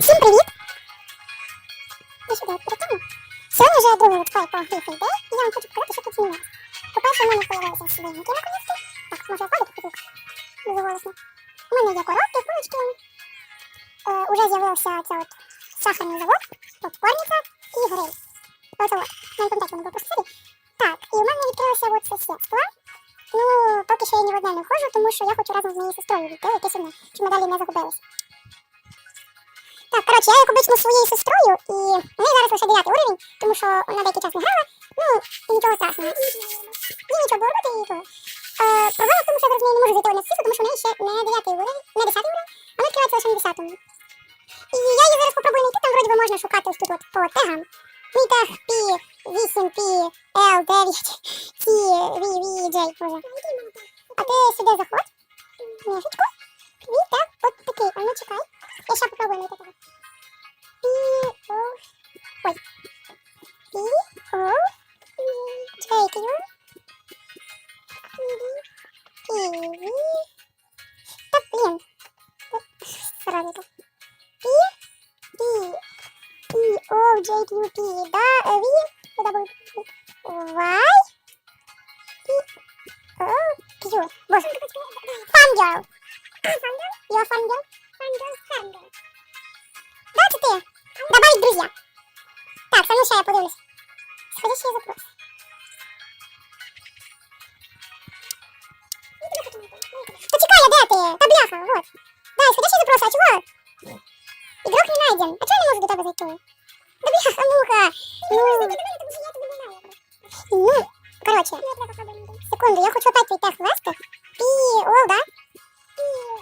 Всім привіт! Я сюди перетягну. Сьогодні вже друга летка по грифі йде, і я вам хочу показати, що тут змінилося. По-перше, у мене появилися свинки наконець-то. Так, може впаду звук? Дуже голосно. У мене є коробки, полочки. Е, уже з'явився ця от сахарний завод, попкорниця і гриль. Оце от. Я не пам'ятаю, воно було просто собі. Так, і у мене відкрилося от сусідство. Ну, поки що я ні в одне не входжу, тому що я хочу разом з моєю сестрою війти, якесь щоб ми далі не загубились. Так, коротше, я як обично своєю сестрою, і в неї зараз лише 9 уровень, тому що вона деякий час не грала, ну, і нічого страшного. Їй нічого було робити, і то. Е, проблема в тому, що я неї не можу зайти одне світло, тому що в неї ще не 9 уровень, не 10 уровень, а вона відкривається лише на 10 І я її зараз попробую знайти, там вроді би можна шукати ось тут от по тегам. Мій тег P, 8, P, L, 9, T, V, V, J, боже. А ти сюди заходь, мішечку, твій тег от такий, а ну чекай. Я ще попробую знайти тебе. Так. Пі, Пі, Пі, О, J, Q, P, да, V, куди буде? Y, Пі, О, боже. Fangirl. You're a fangirl? Fangirl, Да, це ти? Добавить друзья. Так, я подивлюсь. Сходящий запрос. Та чекай, а де ти? Вот. Да, исходящий запрос, а чего? Игрок не найден. А чого я не до тебе зайти? Да бляха, муха. Ну, короче. Секунду, я хочу опять тег ввести. Пі, о, да? Джей?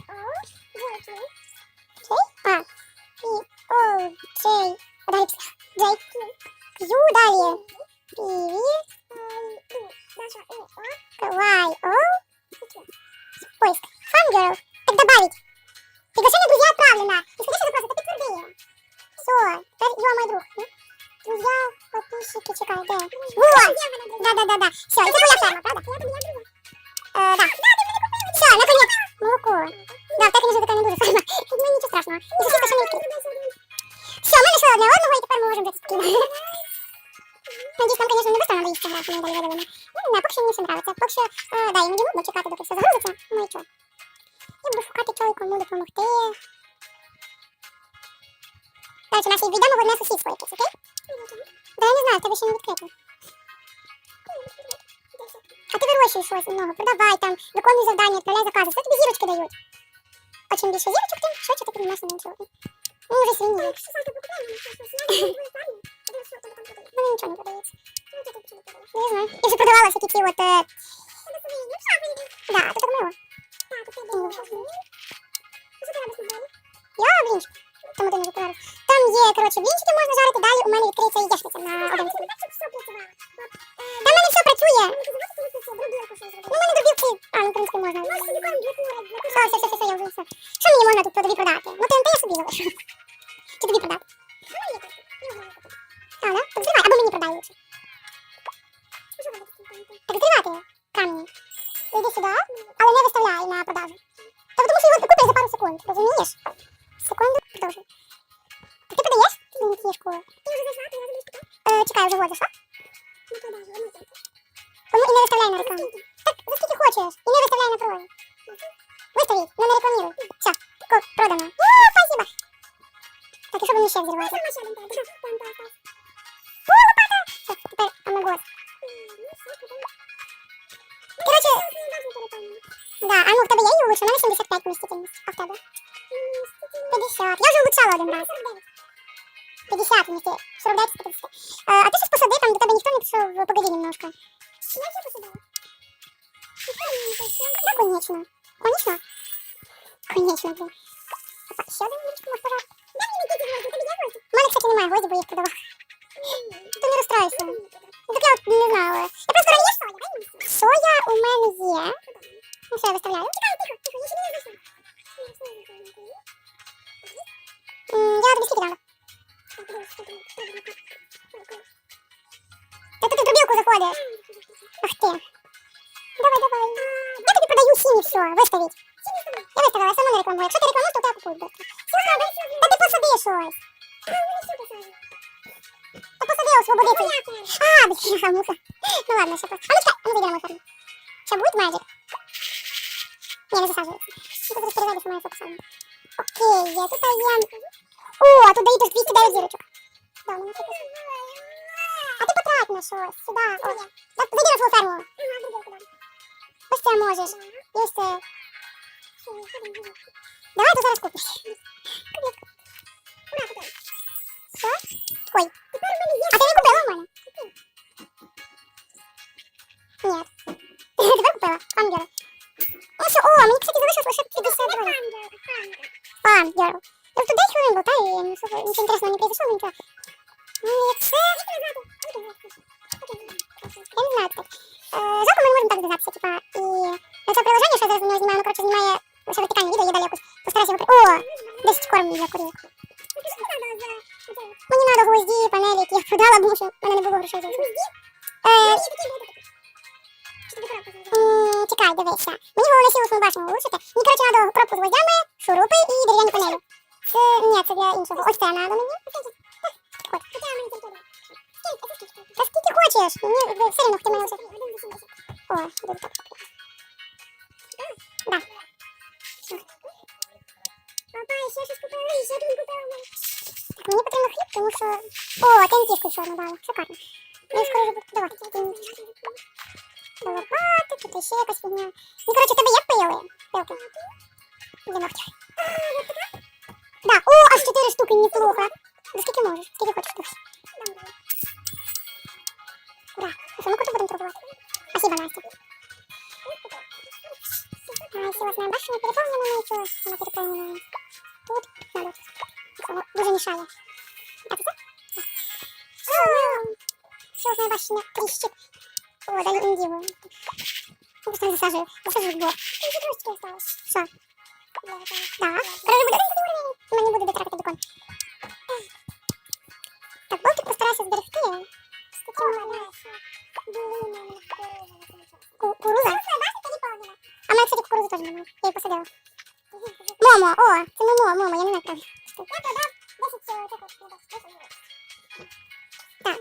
подписчики, чекай, да. Вот. Да-да-да-да. Все, это твоя ферма, правда? Э, да. Все, наконец. Молоко. Да, так і не така не дуже ферма. Ну, нічого страшного. І сусідка ще не відкрита. Все, ми знайшли одне одного, і тепер ми можемо бути спокійно. Надіюсь, нам, конечно, не быстро надо їсти грати, ми далі видалимо. Ну, не, поки що мені все нравиться. Поки що, е, да, іноді нудно чекати, доки все загрузиться. Ну і чого. Я буду шукати чого і кому допомогти. Короче, Настя, війдемо в одне сусідство якесь, окей? Да я не знаю, в тебе ще не відкрито. А ти вирощуєш щось много, продавай там, виконуй завдання, відправляй закази, все тобі зірочки дають. А чим більше зірочок, тим швидше ти піднімаєш на іншого. Ну, вже свині. Ну, нічого не продається. Не знаю. Я вже продавала всякі ці от... Е... Да, тут так мило. Ну, в принципі, можна. Все, все, все, все, я вже все. Що мені можна тут тобі продати? Ну, ТНТ я собі залишу. Чи тобі продати? А, да? Так зривай, або мені продай лучше. Так зривати камні. Іди сюди, але не виставляй на продажу. Та тому що його купиш за пару секунд, розумієш? Секунду, продовжуй. Так Ти продаєш мені книжку? Ти вже зайшла, то я вже Е, чекай, вже вот зайшла. Тому і не виставляй на рекламу. Так, за скільки хочеш. І не виставляй на продажу. Виставіть, но не рекламируй. Все, продано. О, спасибо. Так, і що мені ще взірвати? О, лопата! Все, тепер амагос. Короче, да, а ну в тебе є її лучше? У мене 75 вмістительність. А в тебе? 50. Я вже улучшала один раз. 50 вмістительність. 49 150. А, а ти щось посади, там до тебе ніхто не пішов, погоди немножко. Я вже посадила. Да, конечно. Конечно. Конечно, блин. Опа, ще один лучку можеш пожарити. У мене, кстати, немає гвозді, бо я їх продавала. Ти не розстраюйся. Ну, так я от не знала. Я просто раніше соя у мене є. Ну, все, я виставляю. М, Я тобі скільки дала? Та ти в дробілку заходиш. Ах ти. Давай, давай. Я тобі продаю сіні все, виставіть. Я виставила, я сама не рекламую. Якщо ти рекламуєш, то у тебе купують быстро. Та ти посадиш. щось. Та посади освободити. А, бляха, муха. Ну ладно, ще просто. А ну чекай, а ну зайди на мою ферму. Ще буде Magic? Ні, не засаджується. Ну, тут перезайдеш у мене фокусом. Окей, є, тут є... О, а тут дають аж 209 зірочок. Да, у мене фокус. А ти потрать на щось, сюди. О, так, зайди на свою ферму. Ось це можеш. І ось це. Давай ти зараз купиш. Що? Ой. А ти не купила з гвоздями, шурупи і дерев'яні панелі. Це, ні, це для іншого. Ось це треба мені. От. Та скільки хочеш. Мені все рівно, хто мене вже... О, дуже так. Да. Папа, ще щось купила, ще один купила. Так, мені потрібно хліб, тому що... О, тентішку чорну дали. Шикарно. Я скоро вже буду тентішку. Лопати, тут ще якась фігня. Ну, коротше, тебе є пили? Пилки. Для ногтів. Да, о, аж 4 штуки, неплохо. Да скільки можеш, скільки хочеш штук. Да, а що, ну-ка, будемо пробувати. Спасибо, Настя. А, силосная башня переполнена, ничего, она переполнена. Тут надо. Дуже мешает. Так, так? Силосная башня трещит. О, дали индиву. Просто засаживаю. Засаживаю в бок. Что? Да. Короче, буде різний уровень. У мене буде дотрапити бекон. Так, болтик постарайся зберегти. Ку- Кукуруза? А мене, кстати, кукурузу теж немає. Я її посадила. Момо, о, це Момо, Момо, я не знаю, правда. Так.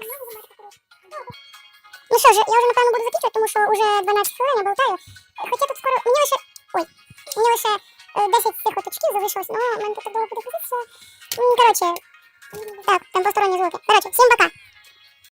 Ну що ж, я вже, напевно, буду закінчувати, тому що вже 12 хвилин я болтаю. Хоча тут скоро... Мені лише... Ой. Мені лише е, 10 цих от очків залишилось, але в мене тут довго буде ходити. Коротше, так, там посторонні звуки. Коротше, всім пока.